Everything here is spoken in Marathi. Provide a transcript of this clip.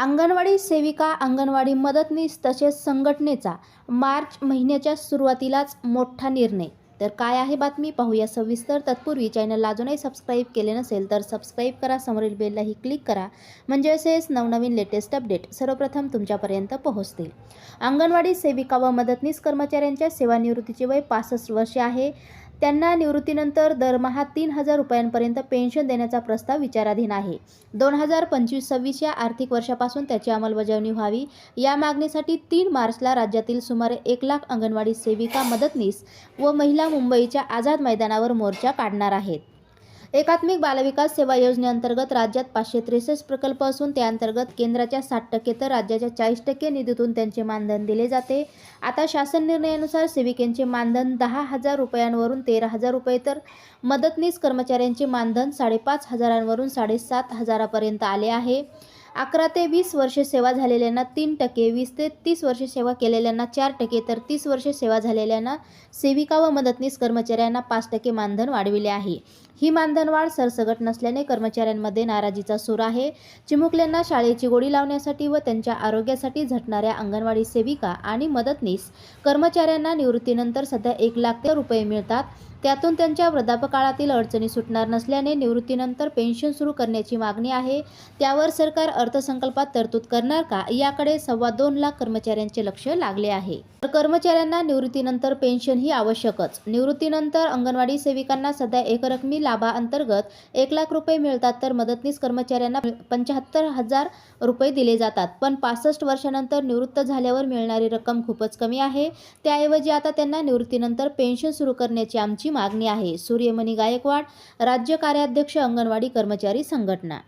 अंगणवाडी सेविका अंगणवाडी मदतनीस तसेच संघटनेचा मार्च महिन्याच्या सुरुवातीलाच मोठा निर्णय. तर काय आहे बातमी? पाहूया सविस्तर. तत्पूर्वी चॅनलला अजूनही सबस्क्राईब केले नसेल तर सबस्क्राईब करा. समोरील बेललाही क्लिक करा. म्हणजे असेच नवनवीन लेटेस्ट अपडेट सर्वप्रथम तुमच्यापर्यंत पोहोचतील. अंगणवाडी सेविका व मदतनीस कर्मचाऱ्यांच्या सेवानिवृत्तीचे वय पासष्ट वर्षे आहे. त्यांना निवृत्तीनंतर दरमहा तीन हजार रुपयांपर्यंत पेन्शन देण्याचा प्रस्ताव विचाराधीन आहे. दोन हजार पंचवीस सव्वीस या आर्थिक वर्षापासून त्याची अंमलबजावणी व्हावी. या मागणीसाठी तीन मार्चला राज्यातील सुमारे एक लाख अंगणवाडी सेविका मदतनीस व महिला मुंबईच्या आझाद मैदानावर मोर्चा काढणार आहेत. एकात्मिक बालविकास सेवा योजनेअंतर्गत राज्यात पाचशे त्रेसष्ट प्रकल्प असून त्याअंतर्गत केंद्राच्या साठ टक्के तर राज्याच्या चाळीस टक्के निधीतून त्यांचे मानधन दिले जाते. आता शासन निर्णयानुसार सेविकेंचे मानधन दहा हजार रुपयांवरून तेरा हजार रुपये तर मदतनीस कर्मचाऱ्यांचे मानधन साडेपाच हजारांवरून साडेसात हजारापर्यंत आले आहे. अकरा ते वीस वर्षे सेवा झालेल्यांना तीन टक्के वीस ते तीस वर्षे सेवा केलेल्यांना चार टक्के तर तीस वर्षे सेवा झालेल्यांना सेविका व मदतनीस कर्मचाऱ्यांना पाच टक्के मानधन वाढविले आहे. ही मानधनवाढ सरसगट नसल्याने कर्मचाऱ्यांमध्ये नाराजीचा सूर आहे. चिमुकल्यांना शाळेची गोडी लावण्यासाठी व त्यांच्या आरोग्यासाठी झटणाऱ्या अंगणवाडी सेविका आणि मदतनीस कर्मचाऱ्यांना निवृत्तीनंतर सध्या एक लाख ते रुपये मिळतात. त्यातून त्यांच्या वृद्धापकाळातील अडचणी सुटणार नसल्याने निवृत्तीनंतर पेन्शन सुरू करण्याची मागणी आहे. त्यावर सरकार अर्थसंकल्पात तरतूद करणार का? याकडे सव्वा दोन लाख कर्मचाऱ्यांचे लक्ष लागले आहे. तर कर्मचाऱ्यांना निवृत्तीनंतर पेन्शन ही आवश्यकच. निवृत्तीनंतर अंगणवाडी सेविकांना सध्या एकरकमी लाभाअंतर्गत एक लाख रुपये मिळतात तर मदतनीस कर्मचाऱ्यांना पंच्याहत्तर हजार रुपये दिले जातात. पण पासष्ट वर्षानंतर निवृत्त झाल्यावर मिळणारी रक्कम खूपच कमी आहे. त्याऐवजी आता त्यांना निवृत्तीनंतर पेन्शन सुरू करण्याची आमची मागणी आहे. सूर्यमणी गायकवाड राज्य कार्याध्यक्ष अंगणवाडी कर्मचारी संघटना